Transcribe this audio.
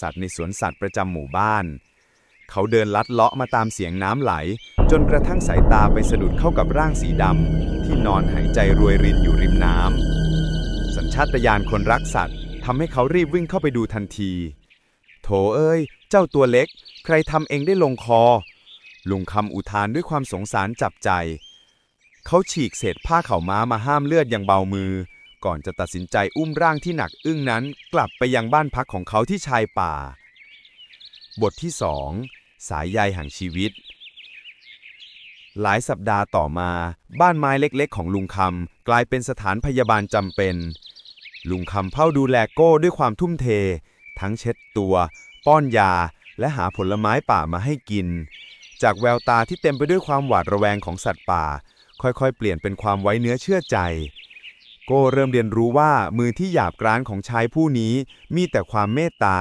สัตว์ในสวนสัตว์ประจำหมู่บ้าน เขาเดินลัดเลาะมาตามเสียงน้ำไหล จนกระทั่งสายตาไปสะดุดเข้ากับร่างสีดำที่นอนหายใจรวยรินอยู่ริมน้ำสัญชาตญาณคนรักสัตว์ทำให้เขารีบวิ่งเข้าไปดูทันที โถเอ้ย เจ้าตัวเล็ก ใครทำเองได้ลงคอ ลุงคำอุทานด้วยความสงสารจับใจ เขาฉีกเศษผ้าเข่าม้ามาห้ามเลือดอย่างเบามือ ก่อนจะตัดสินใจอุ้มร่างที่หนักอึ้งนั้นกลับไปยังบ้านพักของเขาที่ชายป่า บทที่สองสายใยแห่งชีวิต หลายสัปดาห์ต่อมา บ้านไม้เล็กๆ ของลุงคำกลายเป็นสถานพยาบาลจำเป็น ลุงคำเฝ้าดูแลโก้ด้วยความทุ่มเท ทั้งเช็ดตัว ป้อนยา และหาผลไม้ป่ามาให้กิน จากแววตาที่เต็มไปด้วยความหวาดระแวงของสัตว์ป่า ค่อยๆ เปลี่ยนเป็นความไว้เนื้อเชื่อใจ โก้เริ่มเรียนรู้ว่ามือที่หยาบกร้านของชายผู้นี้มีแต่ความเมตตา